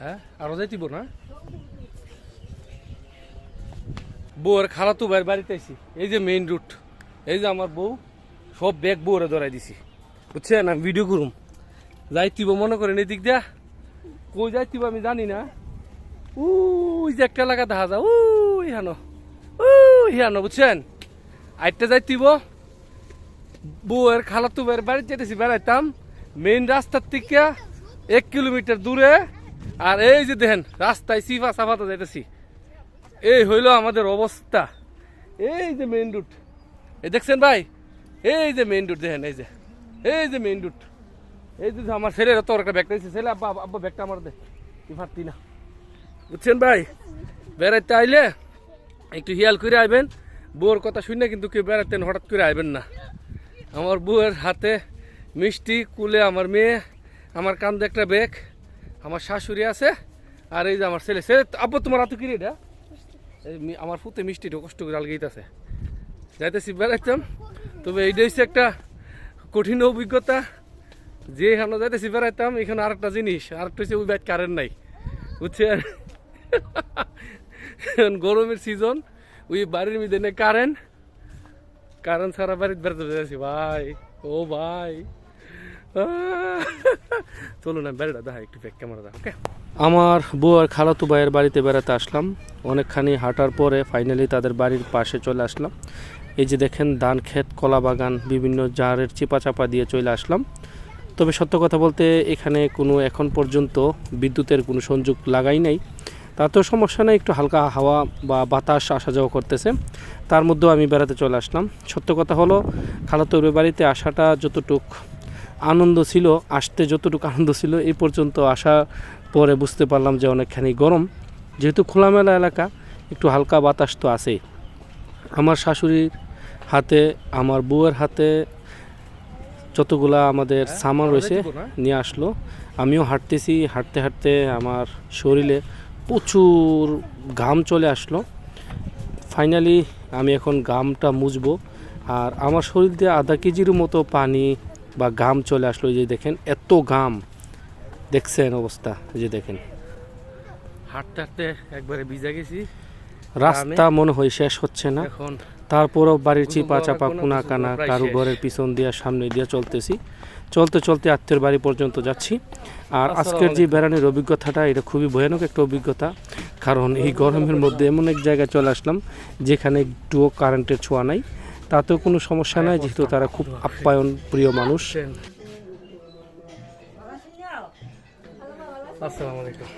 হ্যাঁ? আরও যাইতিব না? বউয়ের খালাতো ভাইয়ের বাড়িতে আইছি। এই যে মেইন রুট এই যে আমার বউ, সব ব্যাগ বউরে ধরাই দিছি। বুঝছেন? আমি ভিডিও করুম। যাইতিব মনে করেন এই দিক দিয়া। কই যাইতিব আমি জানি না। উই যে একটা লাগা দেখা যা উই হানো উই হানো, বুঝছেন? আইটা যাইতিব বউয়ের খালাতো ভাইয়ের বাড়িতে যেতেছি বেড়াইতাম। মেইন রাস্তার থেকে এক কিলোমিটার দূরে আর এই যে দেখেন, রাস্তায় সিফা সাফাতে যাইতেছি। এই হইল আমাদের অবস্থা। এই যে মেইন রুট এই দেখছেন ভাই? এই যে মেইন রুট দেখেন, এই যে। এই যে মেইন রুট এই যে আমার ছেলের তোর একটা ব্যাগটা দিচ্ছে ছেলে, আব্বা আব্বা ব্যাগটা আমার দে। কি পারতি না। বুঝছেন ভাই? বেড়াইতে আইলে একটু হিয়াল করে আইবেন। বউর কথা শুনে কিন্তু কেউ বেড়াতেন হঠাৎ করে আইবেন না। আমার বউয়ের হাতে মিষ্টি, কুলে আমার মেয়ে, আমার কান্দে একটা ব্যাগ আমার শাশুড়ি আছে, আর এই যে আমার ছেলে। ছেলে আব্বু, তোমার হাতে কিরে এটা? আমার ফুতে মিষ্টিটা কষ্ট করে আলগেইতেছে। যাইতেছি, বেড়াইতাম। তবে এইটা হচ্ছে একটা কঠিন অভিজ্ঞতা। যে এখানে যাইতেছি, বেড়াইতাম, এখানে আরেকটা জিনিস, আরেকটা হচ্ছে ওই ব্যাগ কারেন্ট নাই। বুঝছেন? গরমের সিজন ওই বাড়ির মধ্যে কারেন্ট কারেন্ট সারা বাড়িতে বেড়াতে যাচ্ছি ভাই। ও ভাই। চলুন না দেখা একটু ক্যামেরা ওকে আমার বউ আর খালাতু ভাইয়ের বাড়িতে বেড়াতে আসলাম। অনেকখানি হাঁটার পরে ফাইনালি তাদের বাড়ির পাশে চলে আসলাম। এই যে দেখেন, ধান ক্ষেত, কলা বাগান, বিভিন্ন জারের চিপা চাপা দিয়ে চলে আসলাম। তবে সত্য কথা বলতে, এখানে কোনো এখন পর্যন্ত বিদ্যুতের কোনো সংযোগ লাগাই নাই। তাতেও সমস্যা নেই, একটু হালকা হাওয়া বা বাতাস আসা যাওয়া করতেছে। তার মধ্যেও আমি বেড়াতে চলে আসলাম। সত্য কথা হলো, খালাতোর বাড়িতে আসাটা যতটুক আনন্দ ছিল আসতে যতটুকু আনন্দ ছিল এই পর্যন্ত আসা পরে বুঝতে পারলাম যে অনেকখানি গরম। যেহেতু খোলামেলা এলাকা একটু হালকা বাতাস তো আছেই। আমার শাশুড়ির হাতে আমার বউয়ের হাতে যতগুলা আমাদের সামান রয়েছে নিয়ে আসলো। আমিও হাঁটতেছি হাঁটতে হাঁটতে আমার শরীরে প্রচুর ঘাম চলে আসলো। ফাইনালি আমি এখন ঘামটা মুছবো। আর আমার শরীর দিয়ে আধা কেজির মতো পানি বা ঘাম চলে আসলো যে দেখেন এত ঘাম। দেখছেন অবস্থা যে দেখেন। হাঁটতে হাঁটতে একবারে ভিজে গেছি। রাস্তা মনে হয় শেষ হচ্ছে না। তারপরও বাড়ির চিপা চাপা কোনো কোনা কারও ঘরের পিছন দিয়ে সামনে দিয়ে চলতেছি। চলতে চলতে আত্মীয় বাড়ি পর্যন্ত যাচ্ছি। আর আজকের যে বেড়ানোর অভিজ্ঞতাটা এটা খুবই ভয়ানক একটা অভিজ্ঞতা। কারণ এই গরমের মধ্যে এমন এক জায়গায় চলে আসলাম যেখানে একটুও কারেন্টের ছোঁয়া নাই। তাতেও কোনো সমস্যা নাই যেহেতু তারা খুব আপ্যায়ন প্রিয় মানুষ। আসসালামু আলাইকুম।